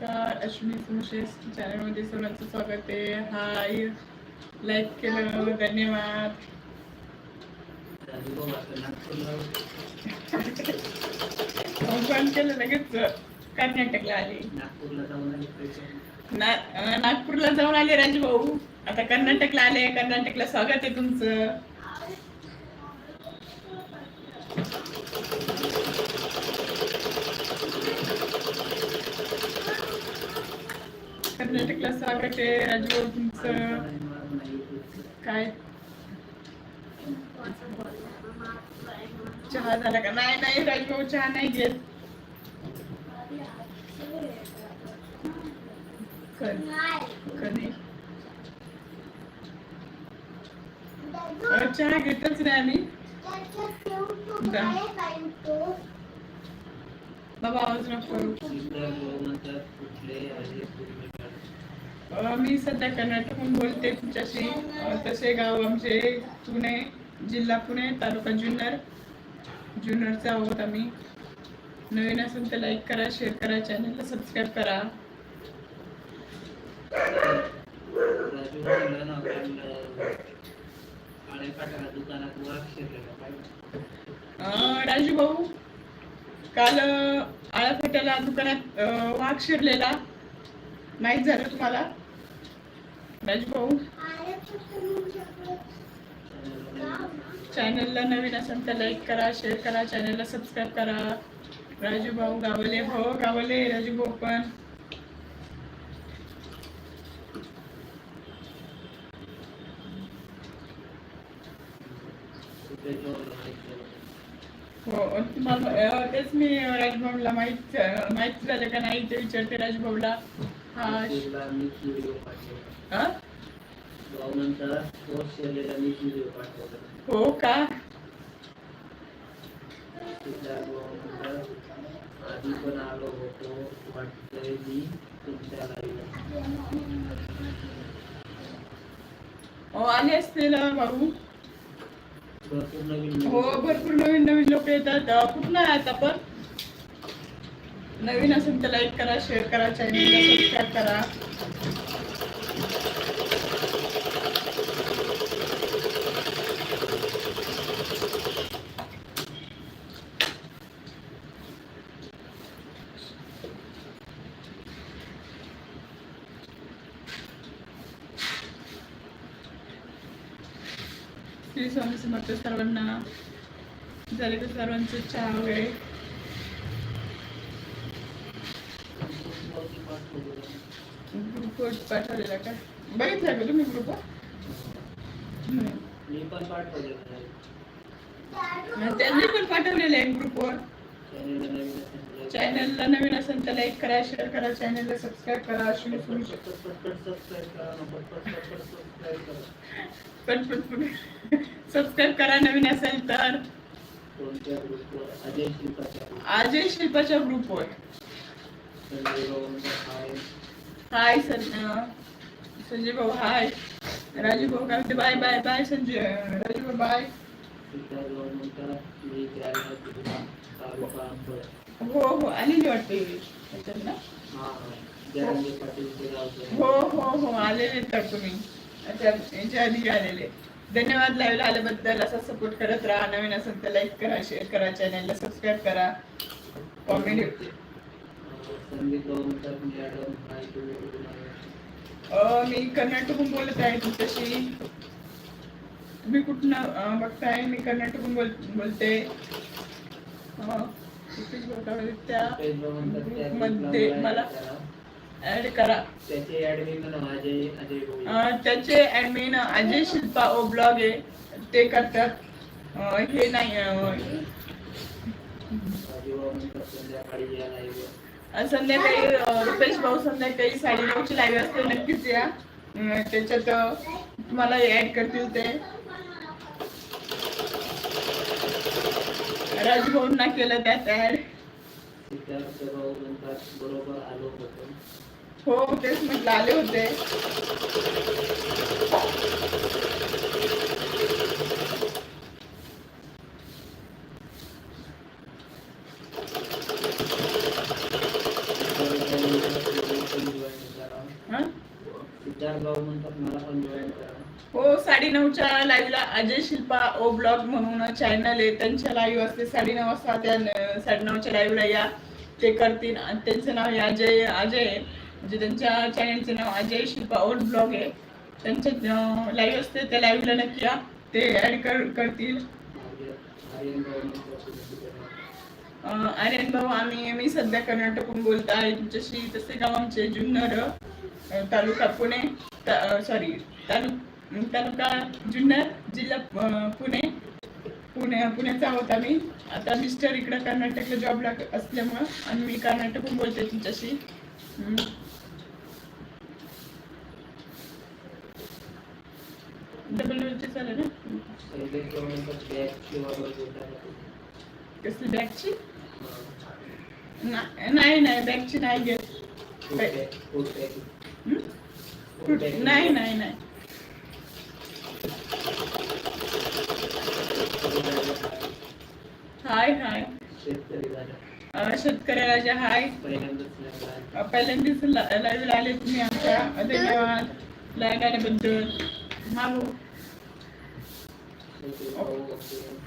नमस्कार अश्विनी सुशेष चॅनलमध्ये सोनाचं स्वागत आहे. हाय. लाईक केलं धन्यवाद. बंद केलं लगेच. कर्नाटकला आले. नागपूरला जाऊन आले नागपूरला जाऊन आले राजू भाऊ. आता कर्नाटकला आले. कर्नाटकला स्वागत आहे तुमचं. कर्नाटकला स्वागत आहे राजू तुमचं काय? चहा झाला का? नाही नाही राजू चहा नाही घेत. कधी कधी चहा घेतच नाही आम्ही. बाबा आवाज नको करू. मी सध्या कर्नाटकहून बोलते तुमच्याशी. तसे गाव आमचे पुणे जिल्हा पुणे तालुका जुन्नर. जुन्नरचा आहोत आम्ही. नवीन असेल तर लाईक करा शेअर करा चॅनलला सबस्क्राईब करा. राजू भाऊ काल अं, फाट्याला दुकानात वाघ शिरलेला. माहीत झालं तुम्हाला? भाऊ? चॅनलला नवीन असेल तर लाईक करा शेअर करा चॅनलला सबस्क्राईब करा. राजू भाऊ गावले भाऊ गावले राजू भाऊ पण. हो तुम्हाला तेच मी राजभाऊला माहीत माहीत झालं का नाही ते विचारते राजभाऊला हा व्हिडिओ पाठवला. केलेला व्हिडिओ पाठवला. हो का? भाऊ आधी पण आलो होतो वाटतंय मी तुमच्या लाईव्ह हो आले असतील अं, भाऊ? भरपूर नवीन हो भरपूर नवीन नवीन लोक येतात. अं, कुठून आहात आपण नवीन असेल तर लाईक करा शेअर करा चॅनलला सबस्क्राईब करा. श्री स्वामी समर्थ सर्वांना झाले तर सर्वांचं चहा वगैरे. पाठवलेला का बघितला का तुम्ही ग्रुप मी पण पाठवलेलं आहे त्यांनी पण पाठवलेलं आहे ग्रुपवर चॅनलला नवीन असेल तर लाईक करा शेअर करा चॅनलला सबस्क्राईब करा अश्विनी पटपट सुरू पटपट सबस्क्राईब करा सबस्क्राईब नवीन असेल तर. अजय शिल्पाच्या ग्रुपवर हाय संजय भाऊ हाय राजू भाऊ काय bye bye bye Sanjay Raju भाऊ बाय हो हो आलेली वाटते ना हो हो हो आलेले तर तुम्ही अच्छा याच्या आधी आलेले धन्यवाद लाईव्ह आल्याबद्दल. असा सपोर्ट करत राहा. नवीन असेल तर लाईक करा शेअर करा चॅनलला सबस्क्राईब करा. कॉमेडी मी कर्नाटकहून बोलत आहे तुमच्याशी. तुम्ही कुठून बघताय? मी कर्नाटकहून बोल बोलते. अं, मध्ये मला ऍड करा. त्याचे admin Ajay Ajay Shilpa O blog आहे. ते करतात. हे नाही संध्याकाळी संध्याकाळी रुपेश भाऊ संध्याकाळी साडेनऊची लाईव्ह असते नक्कीच या. त्याच्यात तुम्हाला ऍड करतील ते. राजभाऊंना केलं त्यात ऍड हो तेच म्हटलं आले होते. साडेनऊच्या लाईव्हला अजय शिल्पा ओ ब्लॉग म्हणून चॅनल आहे. त्यांच्या लाईव्ह असते साडेनऊ वाजता. त्या न- साडेनऊच्या लाईव्हला या. ते करतील आणि त्यांचं नाव हे अजय अजय आहे. म्हणजे त्यांच्या चॅनलचं नाव अजय शिल्पा ओल्ड ब्लॉग आहे. त्यांच्या लाईव्ह असते. त्या लाईव्हला नक्की या. ते ॲड कर करतील. आर्यन भाऊ आम्ही मी सध्या कर्नाटकहून बोलत आहे. तुमच्याशी तसे गाव आमचे जुन्नर तालुका पुणे सॉरी तालुका तालुका जुन्नर जिल्हा पुणे. पुणे पुण्याचा आहोत आम्ही. आता मिस्टर इकडं कर्नाटकला जॉबला असल्यामुळं आणि मी कर्नाटकहून बोलते तुमच्याशी. डबल वेलचे चालेल ना? कसली बॅगची नाही नाही बॅगची नाही घेत. नाही नाही नाही. हाय हाय. शेतकरी राजा. अं, शेतकऱ्याला जे हाय. पहिल्यांदाच लाईव्ह आले तुम्ही आमच्या. धन्यवाद. लाईव्ह आल्याबद्दल हा.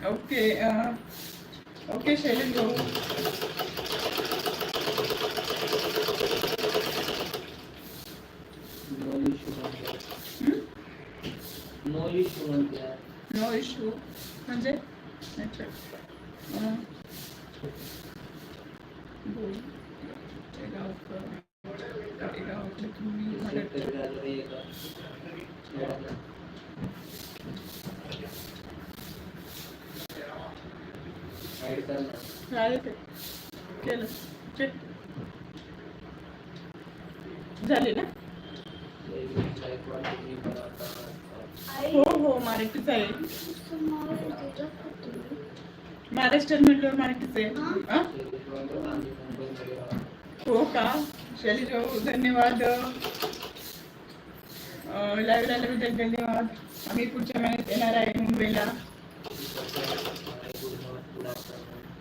ओके ओके शैलेश भाऊ. नो इश्यू म्हणजे? ते झाले केलं झाले ना? हो हो मराठीच आहे महाराष्ट्रात म्हटल्यावर मराठीच. आहे हा? का? शैली भाऊ धन्यवाद. लाईव्ह आल्याबद्दल धन्यवाद. आम्ही पुढच्या महिन्यात येणार आहे मुंबईला.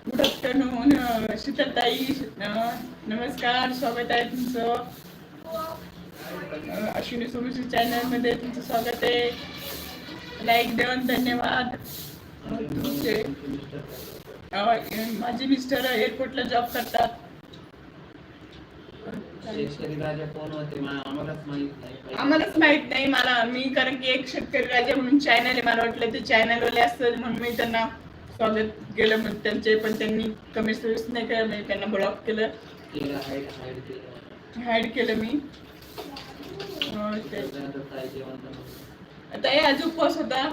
गुड आफ्टरनून शीतलताई नमस्कार. स्वागत आहे तुमचं. अश्विनी सोमशी चॅनलमध्ये तुमचं स्वागत आहे. लाईक देऊन धन्यवाद. तुमचे माझे मिस्टर एअरपोर्टला जॉब करतात? आम्हालाच माहीत नाही. मला. मी कारण की एक शेतकरी राजा म्हणून चॅनल आहे. मला वाटलं ते चॅनल वाले असतात म्हणून मी त्यांना स्वागत केलं. म्हणजे त्यांचे पण त्यांनी कमी सर्विस नाही केलं. मी त्यांना ब्लॉक केलं. हाईड केलं. मी. आता हे आज उपवास होता.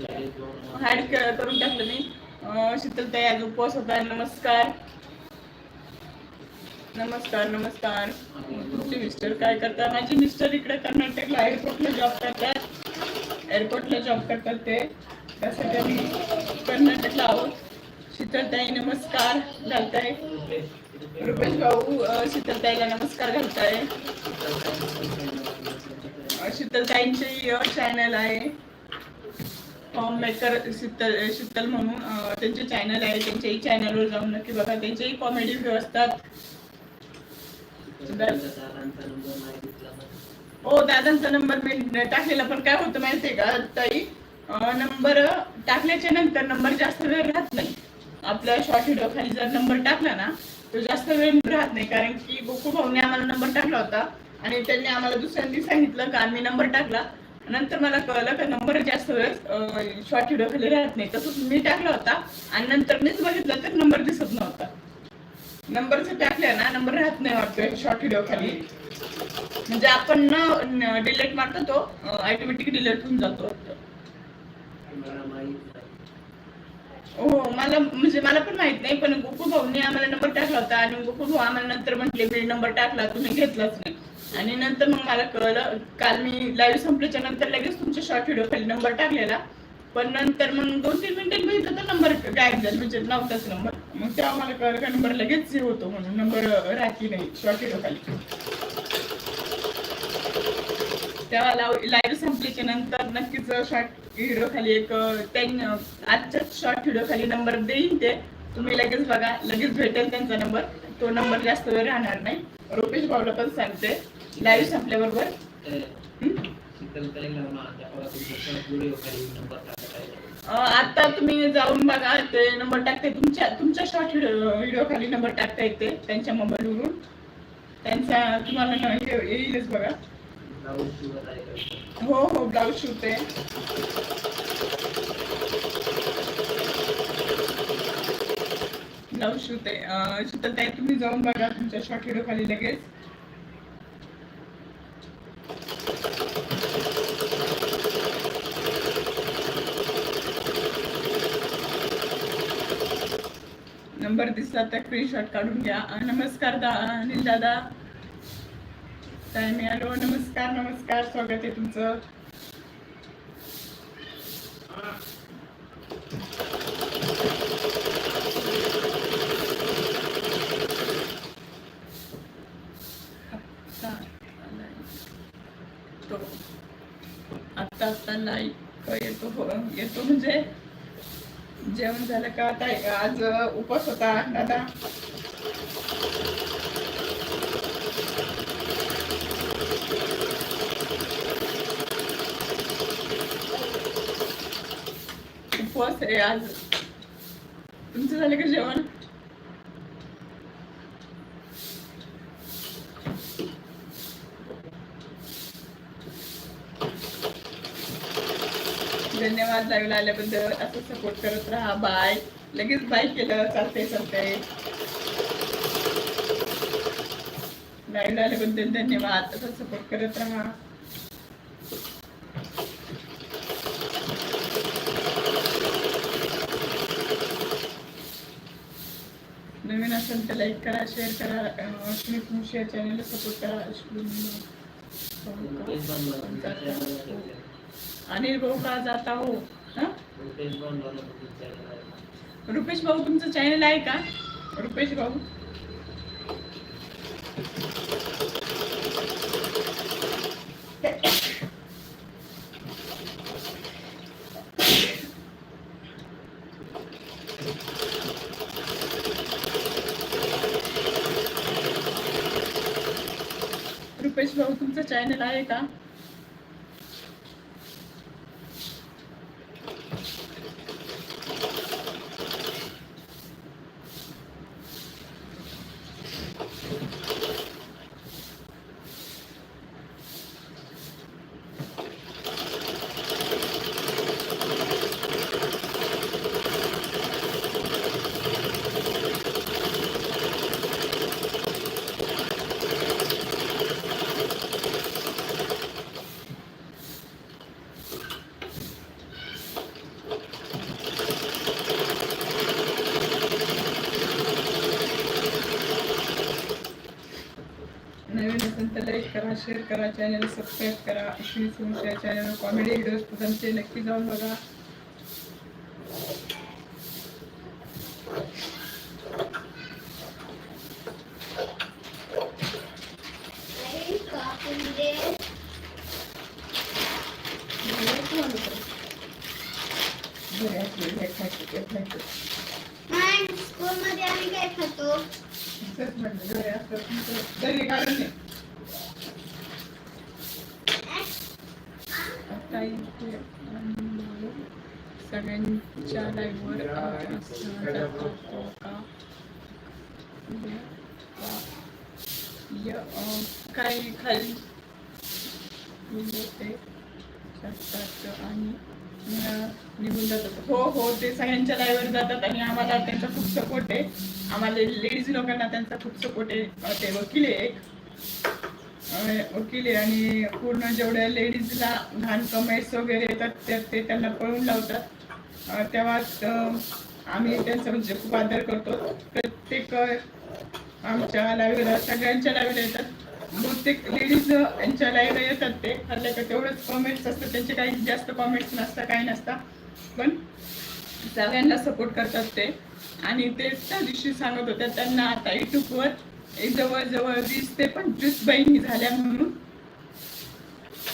हॅड करून टाकलं मी. शीतलताई आज उपवास होता. नमस्कार. नमस्कार नमस्कार. तुमचे मिस्टर काय करतात? माझे मिस्टर इकडे कर्नाटकला एअरपोर्टला जॉब करतात. एअरपोर्टला जॉब करतात ते. त्यासाठी आम्ही कर्नाटकला आहोत. शीतलताई नमस्कार. घालताय? रुपेश भाऊ शीतलताईला नमस्कार घालताय. अं, शीतलताईंचे चॅनल आहे. फॉर्म मेकर शीतल शीतल म्हणून त्यांचे चॅनल आहे त्यांच्याही चॅनलवर जाऊन नक्की बघा. त्यांच्याही कॉमेडी व्हिडिओ असतात. हो दादांचा नंबर मी टाकलेला पण काय होतं माहितीये का ताई? नंबर टाकल्याच्या नंतर नंबर जास्त वेळ राहत नाही. आपल्या शॉर्ट व्हिडिओ खाली जर नंबर टाकला ना तो जास्त वेळ राहत नाही. कारण की गोकू भाऊने आम्हाला नंबर टाकला होता. आणि त्यांनी आम्हाला दुसऱ्यांनी सांगितलं का आम्ही नंबर टाकला. नंतर मला कळलं का नंबर जास्त वेळ शॉर्ट व्हिडिओ खाली राहत नाही. तसंच मी टाकला होता आणि नंतर मीच बघितलं तर नंबर दिसत नव्हता. नंबर जर टाकल्या ना नंबर राहत नाही वाटतो शॉर्ट व्हिडिओ खाली. म्हणजे आपण न डिलीट मारतो तो ऑटोमॅटिक डिलीट होऊन जातो हो मला म्हणजे मला पण माहीत नाही पण गोकू भाऊने आम्हाला नंबर टाकला होता आणि गोकू भाऊ आम्हाला नंतर म्हटले मी नंबर टाकला तुम्ही घेतलाच नाही. आणि नंतर मग मला कळलं काल मी लाईव्ह संपल्याच्या नंतर लगेच तुमच्या शॉर्ट व्हिडिओ खाली नंबर टाकलेला. पण नंतर मग दोन तीन मिनिटांनी बघितलं तर नंबर गायब झाला म्हणजे नव्हताच नंबर मग तेव्हा मला कळलं का नंबर लगेच हे होतो म्हणून नंबर राहती नाही शॉर्ट व्हिडिओ खाली. तेव्हा लाईव्ह संपल्याच्या नंतर नक्कीच शॉर्ट व्हिडिओ खाली एक त्यांनी आजच्याच शॉर्ट व्हिडिओ खाली नंबर देईन ते. तुम्ही लगेच बघा लगेच भेटेल त्यांचा नंबर तो नंबर जास्त वेळ राहणार नाही. रुपेश भाऊला पण सांगते. लाईव्ह संपल्याबरोबर? आता तुम्ही जाऊन बघा ते नंबर टाकते. तुमच्या तुमच्या शॉर्ट व्हिडिओ खाली नंबर टाकता येते त्यांच्या मोबाईलवरून त्यांचा तुम्हाला हे- येईलच बघा. शिवत? हो हो ब्लाऊज शिवते ब्लाऊज शिवते शीतलताई तुम्ही जाऊन बघा तुमच्या शॉर्ट व्हिडिओ खाली लगेच. नंबर दिसला त्या स्क्रीनशॉट काढून घ्या. नमस्कार दा अनिल दादा. काय मी नमस्कार नमस्कार. स्वागत आहे तुमचं आत्ता आलाय. तो आत्ता आत्ता लाईक येतो हो येतो म्हणजे जेवण झालं का? आता आज उपवास होता दादा. उपवास आहे आज. तुमचं झालं का जेवण? धन्यवाद लाईव्ह आल्याबद्दल असं सपोर्ट करत राहा बाय लगेच बाय केलं चालते चालते लाईव्ह आल्याबद्दल धन्यवाद. असं सपोर्ट करत राहा. नवीन असेल तर लाईक करा शेअर करा या चॅनलला सपोर्ट करा. अनिल भाऊ का जाता हो. रुपेश भाऊ तुमचं चॅनल आहे का? रुपेश भाऊ. रुपेश भाऊ तुमचं चॅनल आहे का नवीन असेल तर लाईक करा शेअर करा चॅनल सबस्क्राईब करा Ashwini Somsha channel comedy videos पसंतचे नक्की जाऊन बघा. घरी असले हे खायचं, ते खायचं. स्कूलमध्ये आम्ही काय खातो असंच म्हणलं, घरी असलं तुमचं घरी काढून ये. आता इथे सगळ्यांच्या लाईव्हवर जातो का? काय खाली? म्हणजे ते आणि निघून जातात. हो हो ते सगळ्यांच्या लाईव्हवर जातात आणि आम्हाला त्यांचा खूप सपोर्ट आहे. आम्हाला लेडीज लोकांना त्यांचा खूप सपोर्ट आहे. ते वकील आहे एक. वकील आणि पूर्ण जेवढ्या लेडीजला घाण कमेंट्स वगैरे येतात त्यात ते त्यांना पळून लावतात. तेव्हा आम्ही त्यांचा म्हणजे खूप आदर करतो. प्रत्येक आमच्या लाईव्हला सगळ्यांच्या लाईव्हला येतात. बहुतेक लेडीज यांच्या लाईव्हला येतात ते. खाल्ल्या का तेवढंच कॉमेंट्स असतात. त्यांचे काही जास्त कॉमेंट्स नसतात काही नसतात पण सगळ्यांना सपोर्ट करतात ते. आणि ते त्या दिवशी सांगत होत्या त्यांना आता युट्यूबवर जवळजवळ वीस ते पंचवीस बहिणी झाल्या म्हणून.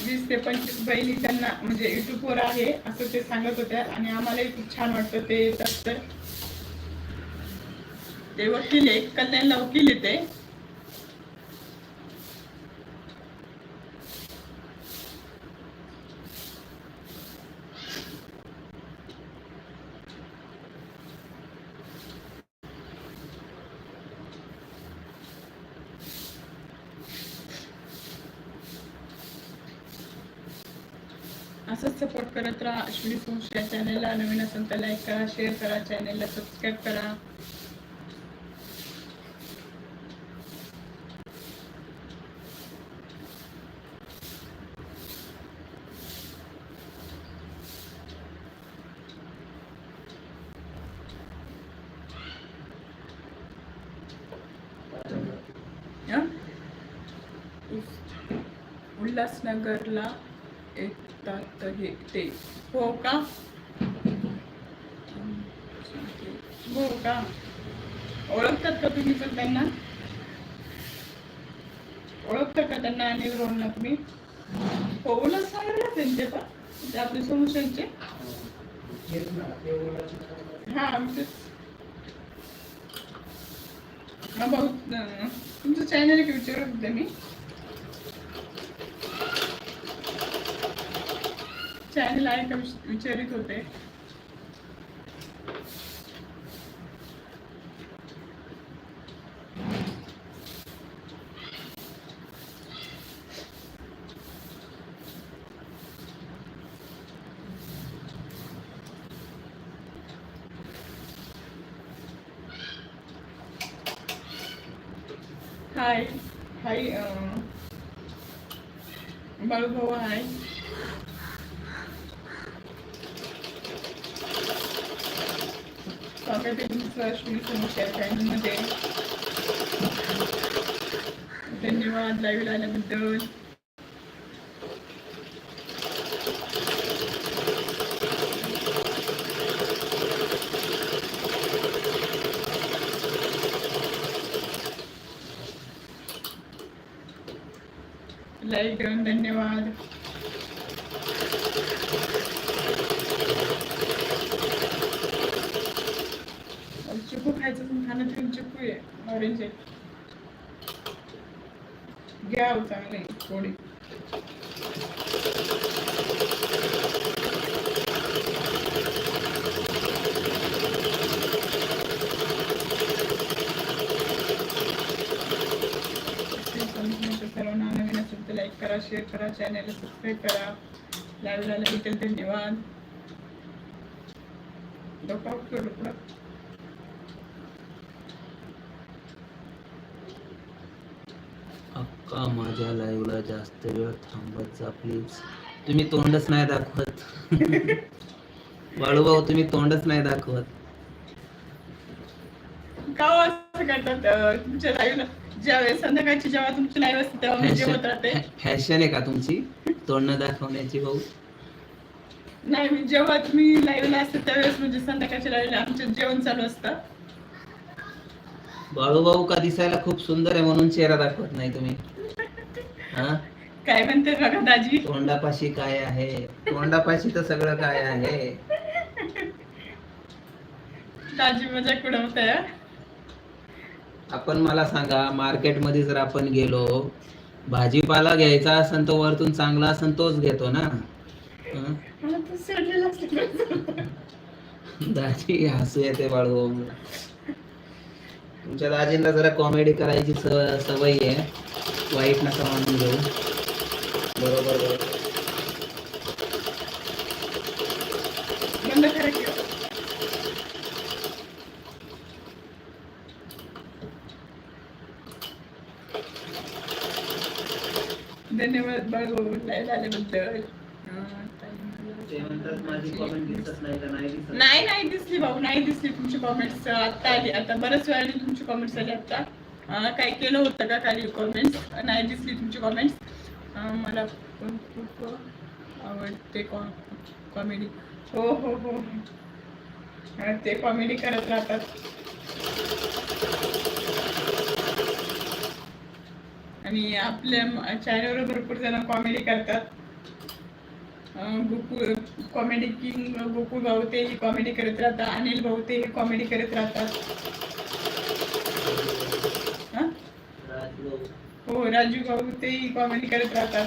वीस ते पंचवीस बहिणी त्यांना म्हणजे युट्यूबवर आहे असं ते सांगत होत्या. आणि आम्हालाही खूप छान वाटतं ते येतात तर ते वकील आहे कल्याणला वकील येते असंच सपोर्ट करत राहा. अश्विनी सोमशी या चॅनलला नवीन असेल तर लाईक करा शेअर करा. चॅनलला सबस्क्राईब करा. उल्हासनगरला भेटते हे ते. हो का? हो का? ओळखतात का तुम्ही पण त्यांना? ओळखता का त्यांना अनिल रोहनला तुम्ही? हो उल्हासनगरला त्यांचे पण. ते आपले सोल्युशनचे हा आमचे. हा भाऊ तुमचं चॅनल एक विचारत होते मी. चॅनल आहे का विच- विचारित होते हाय हाय अं, बाळूभाऊ हाय So everything first we finish everything in the day. You run like you're not doing. ላይገን घ्या हो चांगले थोडी सर्वांना नवीन असेल तर लाईक करा शेअर करा चॅनलला सबस्क्राईब करा. लाईव्ह आल्याबद्दल धन्यवाद डोका उठतो डोकं माझ्या लाईव्हला जास्त वेळ थांबत जा प्लीज तुम्ही तोंडच नाही दाखवत. बाळूभाऊ तुम्ही तोंडच नाही दाखवत. का असं करतात अं, तुमच्या लाईव्हला ज्यावेळेस संध्याकाळची जेव्हा तुमची लाईव्ह असते तेव्हा मी जेवत राहते. फॅशन आहे का तुमची? तोंड दाखवण्याची भाऊ? नाही मी जेव्हा तुम्ही लाईव्हला असते त्यावेळेस म्हणजे संध्याकाळच्या लाईव्हला आमचं जेवण चालू असतं. बाळूभाऊ का दिसायला खूप सुंदर आहे म्हणून चेहरा दाखवत नाही तुम्ही. काय म्हणते बघा दाजी? तोंडापाशी काय आहे? तोंडापाशी तर सगळं काय आहे? दाजी मजा कुडवताय आपण मला सांगा मार्केटमध्ये जर आपण गेलो भाजीपाला घ्यायचा असेल तर वरतून चांगला असेल तोच घेतो ना? हं? दाजी हसू येते बाळू. तुमच्या दाजींना जरा कॉमेडी करायची सवय आहे. वाईट नका मानून घेऊ बरोबर बरोबर. बंद करा की. धन्यवाद आल्याबद्दल अं, ताई मला- नाही नाही दिसली भाऊ नाही दिसली तुमची कॉमेंट्स आता आली. आता बऱ्याच वेळाने तुमची कॉमेंट्स आली आता. काय केलं होतं का खाली कॉमेंट्स नाही दिसली तुमची कॉमेंट्स मला पण खूप आवडते कॉमेडी हो हो हो. आणि ते कॉमेडी करत राहतात. आणि आपल्या चॅनलवर भरपूर जण कॉमेडी करतात. गोकुळ कॉमेडी किंग गोकुळ भाऊ तेही कॉमेडी करत राहतात. अनिल भाऊ तेही कॉमेडी करत राहतात. हो राजू भाऊ तेही कॉमेडी करत राहतात.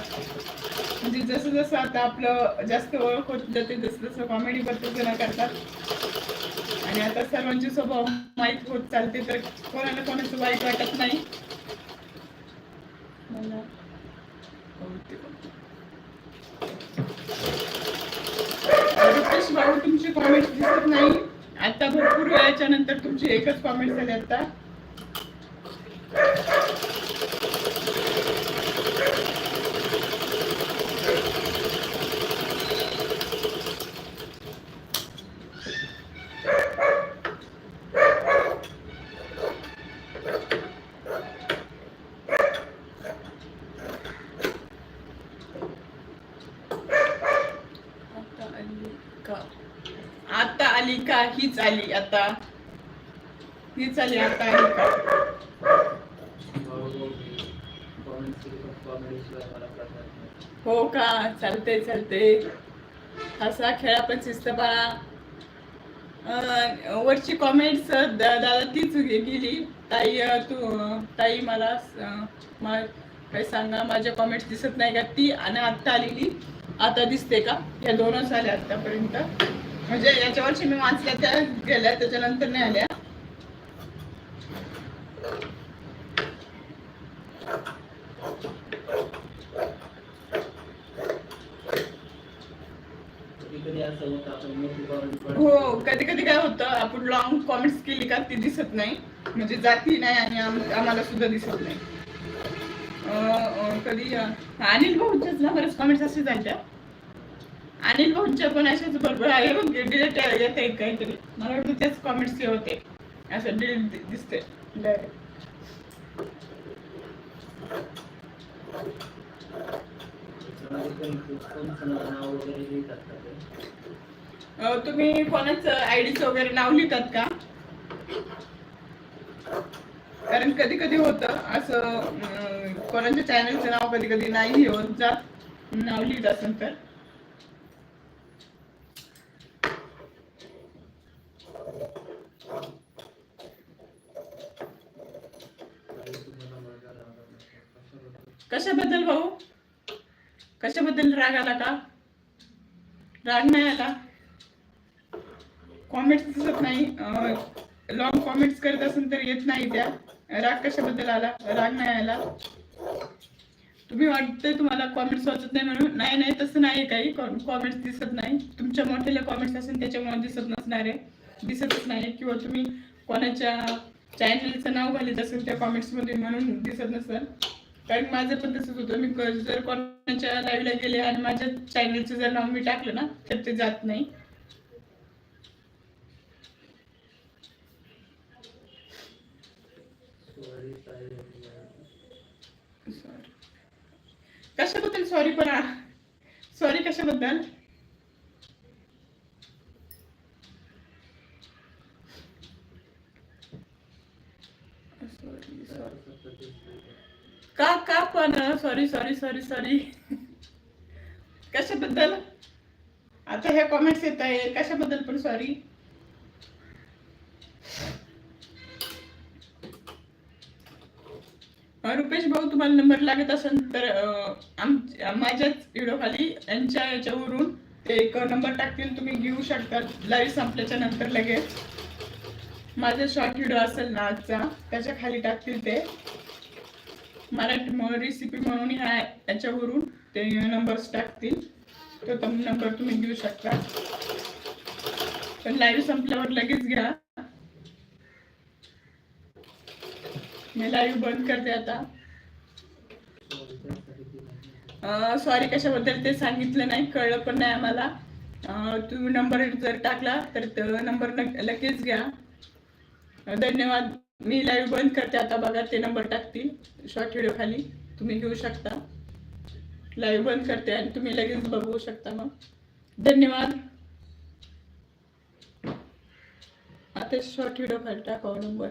म्हणजे जसं जसं आता आपलं जास्त ओळख होत जाते जसं जसं कॉमेडी बद्दल जण करतात. आणि आता सर्वांचे स्वभाव माहीत होत चालते तर कोणाला कोणाचं वाईट वाटत नाही. भाऊ कॉमेंट दिसत नाही. आता भरपूर वेळाच्या नंतर तुमची एकच कॉमेंट झाली आता. का हीच आली आता. हीच आली आता आली का हो का? चालते चालते हसा खेळा पण शिस्त बाळा. वरची कॉमेंट्स दादा तीच गेली. ताई तू ताई मला काय सांगा माझ्या कॉमेंट्स दिसत नाही का? ती आणि आत्ता आलेली. आता दिसते का? या दोनच आल्या आतापर्यंत म्हणजे याच्यावरची मी वाचल्या त्या गेल्या त्याच्यानंतर नाही आल्या. हो कधी कधी काय होतं आपण लॉंग कॉमेंट्स केली का ती दिसत नाही. म्हणजे जाती नाही आणि आम- आम्हाला सुद्धा दिसत नाही. कधी अनिल भाऊच्याच ना बरेच कॉमेंट्स असे झाल्या. अनिल भाऊच्या पण अशाच बरोबर आहे. बघ डिलीट येत काहीतरी. मला वाटतं तेच कॉमेंट्स होते. असं डिलीट दिसते तुम्ही कोणाचं आयडीचं वगैरे नाव लिहितात का? कारण कधी कधी होतं असं कोणाच्या चॅनलचं नाव कधी कधी नाही होत जात. नाव लिहित असेल तर. कशाबद्दल भाऊ? कशाबद्दल राग आला का? राग नाही आला? कॉमेंट्स दिसत नाही. लॉंग कॉमेंट्स करत असेल तर येत नाही त्या. राग कशाबद्दल आला? राग नाही आला. तुम्ही वाटतंय तुम्हाला कॉमेंट्स वाचत नाही म्हणून. नाही नाही तसं नाही काही. कॉमेंट्स दिसत नाही. तुमच्या मोठ्याला कॉमेंट्स असेल त्याच्यामुळे दिसत नसणार आहे. दिसतच नाही. किंवा तुम्ही कोणाच्या चॅनलचं नाव घालत असेल त्या कॉमेंट्समध्ये म्हणून दिसत नसेल. कारण माझं पण तसंच होतं. मी जर कोणाच्या लाईव्हला गेले आणि माझ्या चॅनलचं जर नाव मी टाकलं ना तर ते जात नाही. कशाबद्दल सॉरी पण सॉरी कशाबद्दल? ना सॉरी सॉरी सॉरी सॉरी कशाबद्दल? आता ह्या कॉमेंट्स येत आहे. कशाबद्दल पण सॉरी रुपेश भाऊ तुम्हाला नंबर लागत असेल तर माझ्याच व्हिडिओ खाली यांच्या याच्यावरून ते एक नंबर टाकतील. तुम्ही घेऊ शकता. लाईव्ह संपल्याच्या नंतर लगेच. माझा शॉर्ट व्हिडिओ असेल ना आजचा त्याच्याखाली टाकतील ते. मला रेसिपी म्हणून ह्या याच्यावरून ते नंबर्स टाकतील. तो नंबर तुम्ही घेऊ शकता. पण लाईव्ह संपल्यावर लगेच घ्या. मी लाईव्ह बंद करते आता. सॉरी कशाबद्दल ते सांगितलं नाही कळलं पण नाही आम्हाला. तुम्ही नंबर जर टाकला तर नंबर लगेच घ्या. धन्यवाद. मी लाईव्ह बंद करते. आता बघा ते नंबर टाकतील. शॉर्ट व्हिडिओ खाली. तुम्ही घेऊ शकता. लाईव्ह बंद करते आणि तुम्ही लगेच बघू शकता मग. धन्यवाद. आता शॉर्ट व्हिडिओ खाली टाकावा नंबर